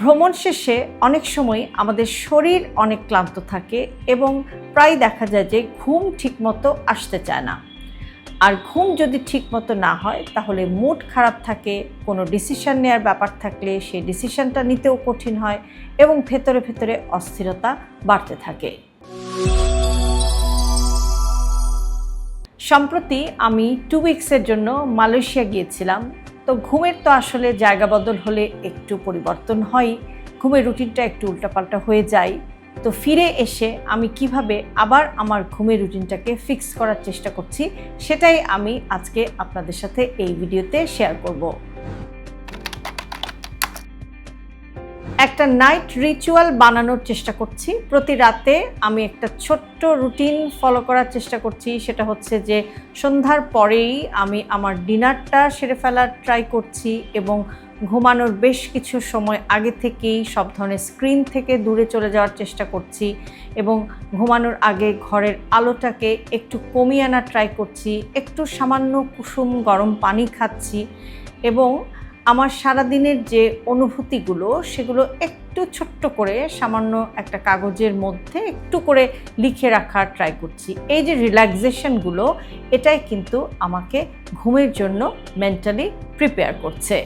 ভ্রমণ শেষে অনেক সময় আমাদের শরীর অনেক ক্লান্ত থাকে এবং প্রায় দেখা যায় যে ঘুম ঠিকমতো আসতে চায় না। আর ঘুম যদি ঠিকমতো না হয়, তাহলে মুড খারাপ থাকে, কোনো ডিসিশন নেওয়ার ব্যাপার থাকলে সেই ডিসিশনটা নিতেও কঠিন হয় এবং ভেতরে ভেতরে অস্থিরতা বাড়তে থাকে। সম্প্রতি আমি টু উইক্সের জন্য মালয়েশিয়া গিয়েছিলাম। তো ঘুমের তো আসলে জায়গা বদল হলে একটু পরিবর্তন হয়, ঘুমের রুটিনটা একটু উল্টাপাল্টা হয়ে যায়। তো ফিরে এসে আমি কীভাবে আবার আমার ঘুমের রুটিনটাকে ফিক্স করার চেষ্টা করছি, সেটাই আমি আজকে আপনাদের সাথে এই ভিডিওতে শেয়ার করব। একটা নাইট রিচুয়াল বানানোর চেষ্টা করছি। প্রতি রাতে আমি একটা ছোট্ট রুটিন ফলো করার চেষ্টা করছি। সেটা হচ্ছে যে সন্ধ্যার পরেই আমি আমার ডিনারটা সেরে ফেলার ট্রাই করছি এবং ঘুমানোর বেশ কিছু সময় আগে থেকেই সব ধরনের স্ক্রিন থেকে দূরে চলে যাওয়ার চেষ্টা করছি এবং ঘুমানোর আগে ঘরের আলোটাকে একটু কমিয়ে আনার ট্রাই করছি। একটু সামান্য কুসুম গরম পানি খাচ্ছি এবং আমার সারাদিনের যে অনুভূতিগুলো, সেগুলো একটু ছোট্ট করে, সামান্য একটা কাগজের মধ্যে একটু করে লিখে রাখার ট্রাই করছি। এই যে রিল্যাক্সেশনগুলো এটাই কিন্তু আমাকে ঘুমের জন্য মেন্টালি প্রিপেয়ার করছে।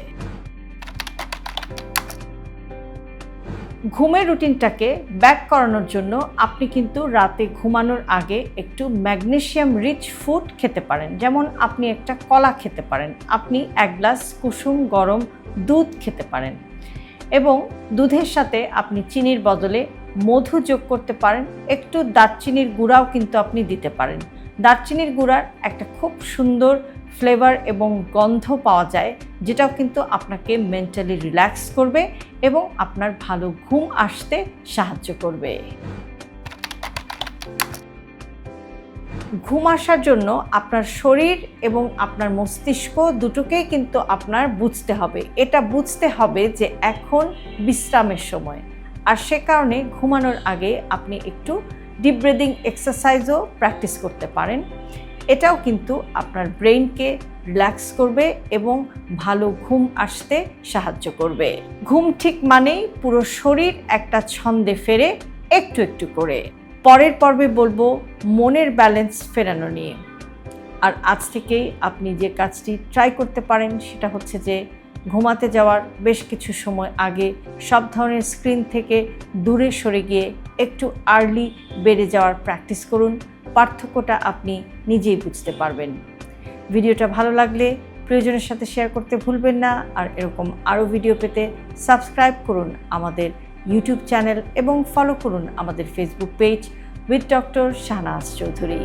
ঘুমের রুটিনটাকে ব্যাক করানোর জন্য আপনি কিন্তু রাতে ঘুমানোর আগে একটু ম্যাগনেশিয়াম রিচ ফুড খেতে পারেন। যেমন আপনি একটা কলা খেতে পারেন, আপনি এক গ্লাস কুসুম গরম দুধ খেতে পারেন। এবং দুধের সাথে আপনি চিনির বদলে মধু যোগ করতে পারেন, একটু দারচিনির গুঁড়াও কিন্তু আপনি দিতে পারেন। দারচিনির গুঁড়ার একটা খুব সুন্দর ফ্লেভার এবং গন্ধ পাওয়া যায়, যেটাও কিন্তু আপনাকে মেন্টালি রিল্যাক্স করবে এবং আপনার ভালো ঘুম আসতে সাহায্য করবে। ঘুম আসার জন্য আপনার শরীর এবং আপনার মস্তিষ্ক দুটোকেই কিন্তু আপনার বুঝতে হবে। এটা বুঝতে হবে যে এখন বিশ্রামের সময়। আর সে কারণে ঘুমানোর আগে আপনি একটু ডিপ ব্রিদিং এক্সারসাইজও প্র্যাকটিস করতে পারেন। এটাও কিন্তু আপনার ব্রেইনকে রিল্যাক্স করবে এবং ভালো ঘুম আসতে সাহায্য করবে। ঘুম ঠিক মানেই পুরো শরীর একটা ছন্দে ফেরে একটু একটু করে। পরের পর্বে বলব মনের ব্যালেন্স ফেরানো নিয়ে। আর আজ থেকেই আপনি যে কাজটি ট্রাই করতে পারেন সেটা হচ্ছে যে ঘুমাতে যাওয়ার বেশ কিছু সময় আগে সব ধরনের স্ক্রিন থেকে দূরে সরে গিয়ে একটু আর্লি বেড়ে যাওয়ার প্র্যাকটিস করুন। পার্থক্যটা আপনি নিজেই বুঝতে পারবেন। ভিডিওটা ভালো লাগলে প্রয়োজনের সাথে শেয়ার করতে ভুলবেন না। আর এরকম আরও ভিডিও পেতে সাবস্ক্রাইব করুন আমাদের ইউটিউব চ্যানেল এবং ফলো করুন আমাদের Facebook page with doctor Shahnaz Chowdhury